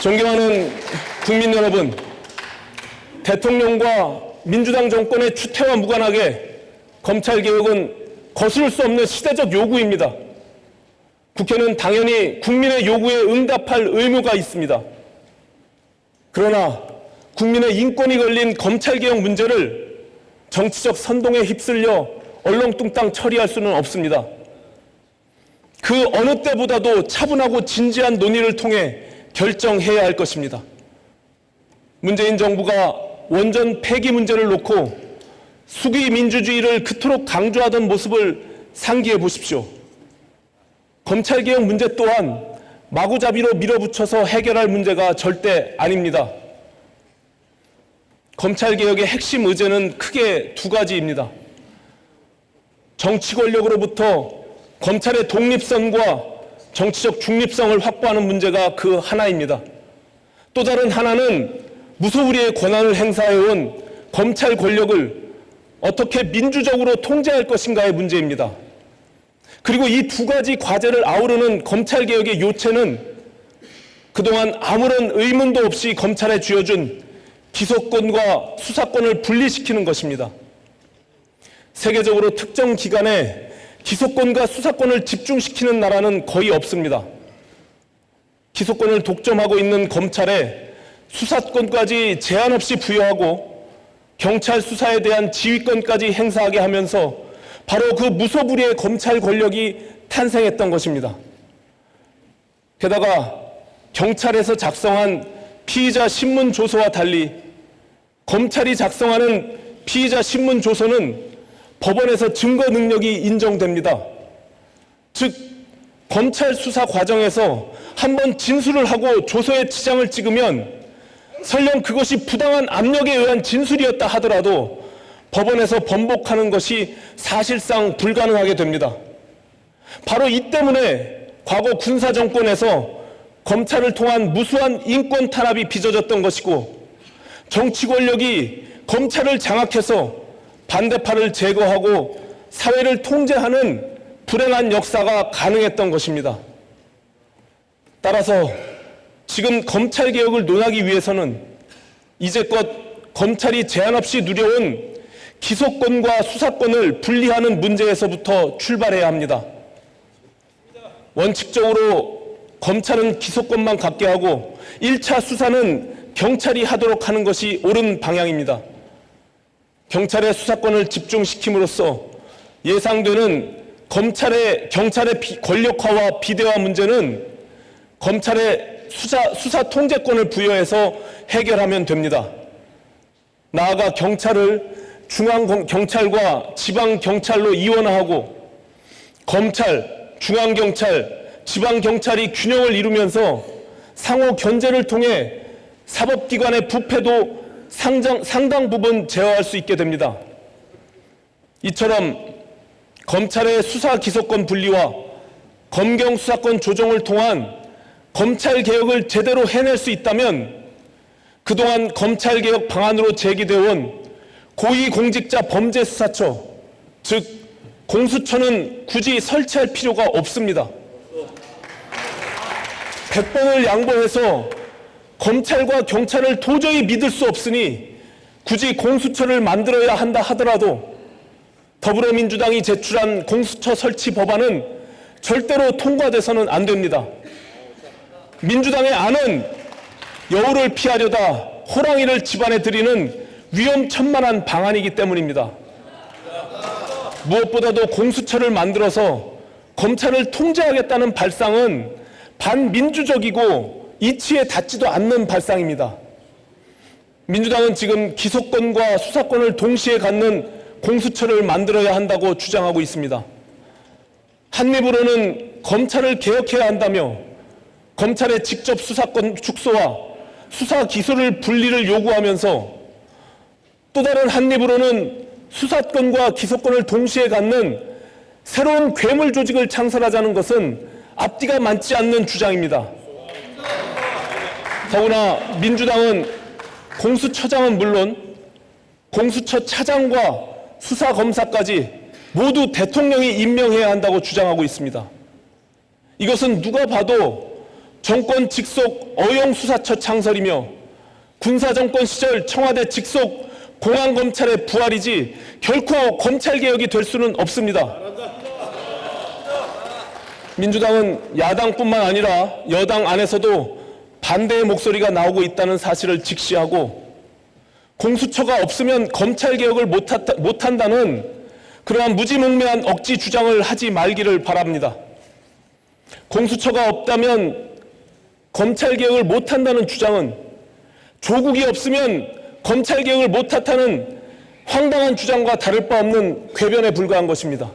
존경하는 국민 여러분, 대통령과 민주당 정권의 추태와 무관하게 검찰개혁은 거스를 수 없는 시대적 요구입니다. 국회는 당연히 국민의 요구에 응답할 의무가 있습니다. 그러나 국민의 인권이 걸린 검찰개혁 문제를 정치적 선동에 휩쓸려 얼렁뚱땅 처리할 수는 없습니다. 그 어느 때보다도 차분하고 진지한 논의를 통해 결정해야 할 것입니다. 문재인 정부가 원전 폐기 문제를 놓고 수기 민주주의를 그토록 강조하던 모습을 상기해 보십시오. 검찰개혁 문제 또한 마구잡이로 밀어붙여서 해결할 문제가 절대 아닙니다. 검찰개혁의 핵심 의제는 크게 두 가지입니다. 정치 권력으로부터 검찰의 독립성과 정치적 중립성을 확보하는 문제가 그 하나입니다. 또 다른 하나는 무소불위의 권한을 행사해온 검찰 권력을 어떻게 민주적으로 통제할 것인가의 문제입니다. 그리고 이 두 가지 과제를 아우르는 검찰개혁의 요체는 그동안 아무런 의문도 없이 검찰에 쥐어준 기소권과 수사권을 분리시키는 것입니다. 세계적으로 특정 기관에 기소권과 수사권을 집중시키는 나라는 거의 없습니다. 기소권을 독점하고 있는 검찰에 수사권까지 제한 없이 부여하고 경찰 수사에 대한 지휘권까지 행사하게 하면서 바로 그 무소불위의 검찰 권력이 탄생했던 것입니다. 게다가 경찰에서 작성한 피의자 신문 조서와 달리 검찰이 작성하는 피의자 신문 조서는 법원에서 증거 능력이 인정됩니다. 즉, 검찰 수사 과정에서 한번 진술을 하고 조서에 지장을 찍으면 설령 그것이 부당한 압력에 의한 진술이었다 하더라도 법원에서 번복하는 것이 사실상 불가능하게 됩니다. 바로 이 때문에 과거 군사 정권에서 검찰을 통한 무수한 인권 탄압이 빚어졌던 것이고 정치 권력이 검찰을 장악해서 반대파를 제거하고 사회를 통제하는 불행한 역사가 가능했던 것입니다. 따라서 지금 검찰 개혁을 논하기 위해서는 이제껏 검찰이 제한 없이 누려온 기소권과 수사권을 분리하는 문제에서부터 출발해야 합니다. 원칙적으로 검찰은 기소권만 갖게 하고 1차 수사는 경찰이 하도록 하는 것이 옳은 방향입니다. 경찰의 수사권을 집중시킴으로써 예상되는 검찰의 경찰의 비, 권력화와 비대화 문제는 검찰의 수사, 수사 통제권을 부여해서 해결하면 됩니다. 나아가 경찰을 중앙 경찰과 지방 경찰로 이원화하고 검찰, 중앙 경찰, 지방 경찰이 균형을 이루면서 상호 견제를 통해 사법기관의 부패도 상당, 상당 부분 제어할 수 있게 됩니다. 이처럼 검찰의 수사 기소권 분리와 검경 수사권 조정을 통한 검찰 개혁을 제대로 해낼 수 있다면 그동안 검찰 개혁 방안으로 제기되어 온 고위공직자 범죄수사처, 즉 공수처는 굳이 설치할 필요가 없습니다. 100번을 양보해서 검찰과 경찰을 도저히 믿을 수 없으니 굳이 공수처를 만들어야 한다 하더라도 더불어민주당이 제출한 공수처 설치 법안은 절대로 통과돼서는 안 됩니다. 민주당의 안은 여우를 피하려다 호랑이를 집안에 들이는 위험천만한 방안이기 때문입니다. 무엇보다도 공수처를 만들어서 검찰을 통제하겠다는 발상은 반민주적이고 이치에 닿지도 않는 발상입니다. 민주당은 지금 기소권과 수사권을 동시에 갖는 공수처를 만들어야 한다고 주장하고 있습니다. 한 입으로는 검찰을 개혁해야 한다며 검찰의 직접 수사권 축소와 수사 기소를 분리를 요구하면서 또 다른 한 입으로는 수사권과 기소권을 동시에 갖는 새로운 괴물 조직을 창설하자는 것은 앞뒤가 맞지 않는 주장입니다. 더구나 민주당은 공수처장은 물론 공수처 차장과 수사검사까지 모두 대통령이 임명해야 한다고 주장하고 있습니다. 이것은 누가 봐도 정권 직속 어용수사처 창설이며 군사정권 시절 청와대 직속 공안검찰의 부활이지 결코 검찰개혁이 될 수는 없습니다. 민주당은 야당뿐만 아니라 여당 안에서도 반대의 목소리가 나오고 있다는 사실을 직시하고 공수처가 없으면 검찰 개혁을 못하- 못한다는 그러한 무지몽매한 억지 주장을 하지 말기를 바랍니다. 공수처가 없다면 검찰 개혁을 못한다는 주장은 조국이 없으면 검찰 개혁을 못한다는 황당한 주장과 다를 바 없는 궤변에 불과한 것입니다.